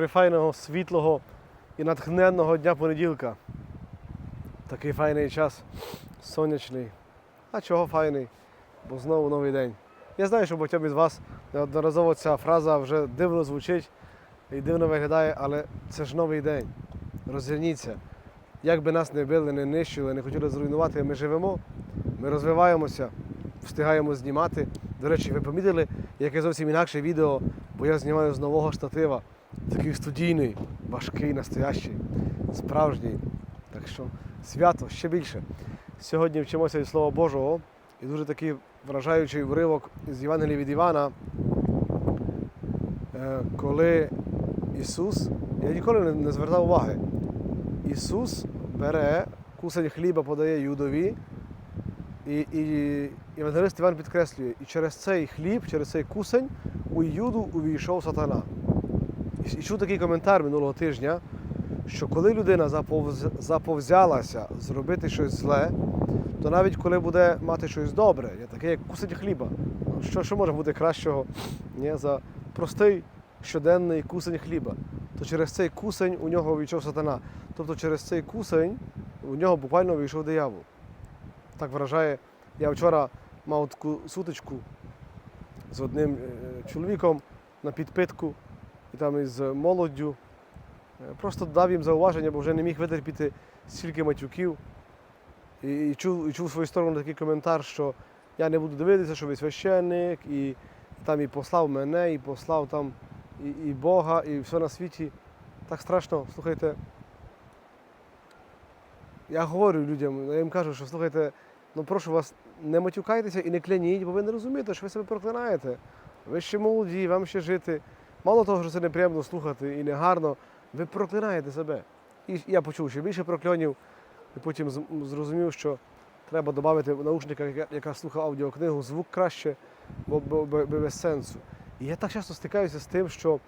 прифайного, світлого і натхненного дня понеділка. Такий файний час, сонячний. А чого файний? Бо знову новий день. Я знаю, що багатьом із вас неодноразово ця фраза вже дивно звучить і дивно виглядає, але це ж новий день. Розверніться. Як би нас не били, не нищили, не хотіли зруйнувати, ми живемо, ми розвиваємося, встигаємо знімати. До речі, ви помітили, яке зовсім інакше відео, бо я знімаю з нового штатива. Такий студійний, важкий, настоящий, справжній. Так що свято ще більше. Сьогодні вчимося від Слова Божого і дуже такий вражаючий уривок з Євангелія від Івана, е, коли Ісус, я ніколи не звертав уваги, Ісус бере кусень хліба, подає Юдові, і, і Євангелист Іван підкреслює, і через цей хліб, через цей кусень у Юду увійшов сатана. І, чув такий коментар минулого тижня, що коли людина заповз, заповзялася зробити щось зле, то навіть коли буде мати щось добре, таке, як кусень хліба. Ну, Що, що може бути кращого ні, за простий щоденний кусень хліба? То через цей кусень у нього увійшов сатана. Тобто через цей кусень у нього буквально вийшов диявол. Так вражає. Я вчора мав таку сутичку з одним е, чоловіком на підпитку і там із молоддю. Е, Просто дав їм зауваження, бо вже не міг витерпіти стільки матюків. І, і, чув, і чув свою сторону такий коментар, що я не буду дивитися, що ви священник, і, там і послав мене, і послав там і, і Бога, і все на світі. Так страшно, слухайте. Я говорю людям, я їм кажу, що слухайте, ну прошу вас, не матюкайтеся і не кляніть, бо ви не розумієте, що ви себе проклинаєте. Ви ще молоді, вам ще жити. Мало того, що це неприємно слухати і негарно, ви проклинаєте себе. І я почув ще більше прокльонів, і потім зрозумів, що треба додати в наушниках, яка, яка слухає аудіокнигу, звук краще, бо, бо, бо без сенсу. І я так часто стикаюся з тим, що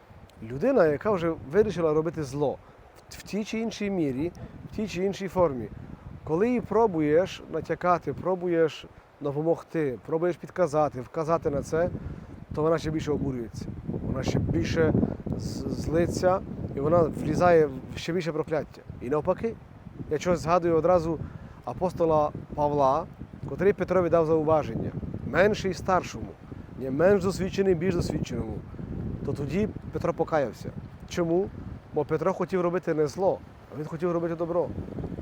людина, яка вже вирішила робити зло в, в тій чи іншій мірі, в тій чи іншій формі, коли її пробуєш натякати, пробуєш допомогти, пробуєш підказати, вказати на це, то вона ще більше обурюється. Вона ще більше злиться і вона влізає в ще більше прокляття. І навпаки, я чогось згадую одразу апостола Павла, котрий Петрові дав зауваження, менший старшому, ні, менш досвідчений, більш досвідченому. То тоді Петро покаявся. Чому? Бо Петро хотів робити не зло, а він хотів робити добро.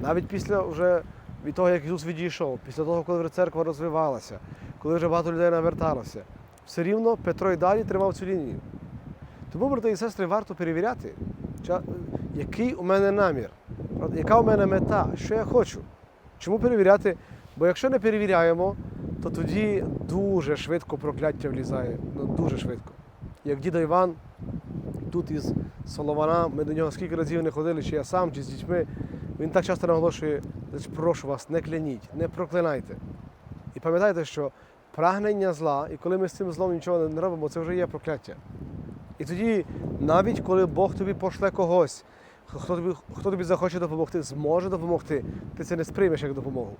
Навіть після вже від того, як Ісус відійшов, після того, коли вже церква розвивалася, коли вже багато людей наверталося, все рівно Петро й далі тримав цю лінію. Тому, брати і сестри, варто перевіряти, який у мене намір, яка у мене мета, що я хочу. Чому перевіряти? Бо якщо не перевіряємо, то тоді дуже швидко прокляття влізає. Ну, дуже швидко. Як діда Іван, тут із Солована, ми до нього скільки разів не ходили, чи я сам, чи з дітьми. Він так часто наголошує, «Значить, прошу вас, не кляніть, не проклинайте. І пам'ятайте, що прагнення зла, і коли ми з цим злом нічого не робимо, це вже є прокляття. І тоді, навіть коли Бог тобі пошле когось, хто тобі, хто тобі захоче допомогти, зможе допомогти, ти це не сприймеш як допомогу.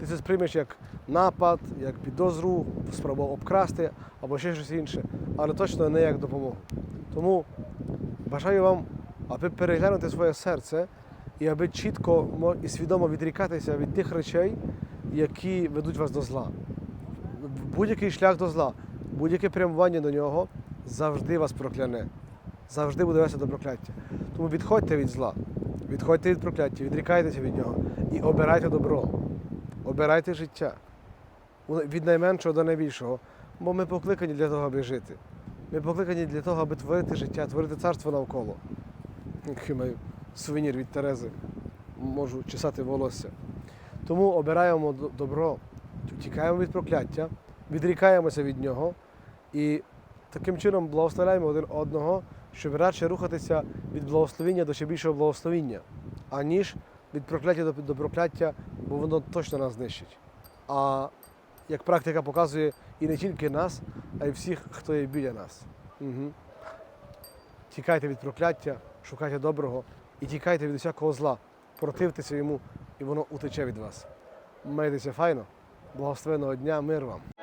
Ти це сприймеш як напад, як підозру, спробу обкрасти або ще щось інше, але точно не як допомогу. Тому бажаю вам, аби переглянути своє серце і аби чітко і свідомо відрікатися від тих речей, які ведуть вас до зла. Будь-який шлях до зла, будь-яке прямування до нього завжди вас прокляне, завжди буде вести до прокляття. Тому відходьте від зла, відходьте від прокляття, відрікайтеся від нього і обирайте добро, обирайте життя. Від найменшого до найбільшого, бо ми покликані для того, аби жити. Ми покликані для того, аби творити життя, творити царство навколо. Який маю сувенір від Терези, можу чесати волосся. Тому обираємо добро, тікаємо від прокляття, відрікаємося від нього. І таким чином благословляємо один одного, щоб радше рухатися від благословіння до ще більшого благословіння, аніж від прокляття до, прокляття, бо воно точно нас знищить. А як практика показує, і не тільки нас, а й всіх, хто є біля нас. Угу. Тікайте від прокляття, шукайте доброго і тікайте від усякого зла, противтеся йому, і воно утече від вас. Майтеся файно, благословеного дня, мир вам.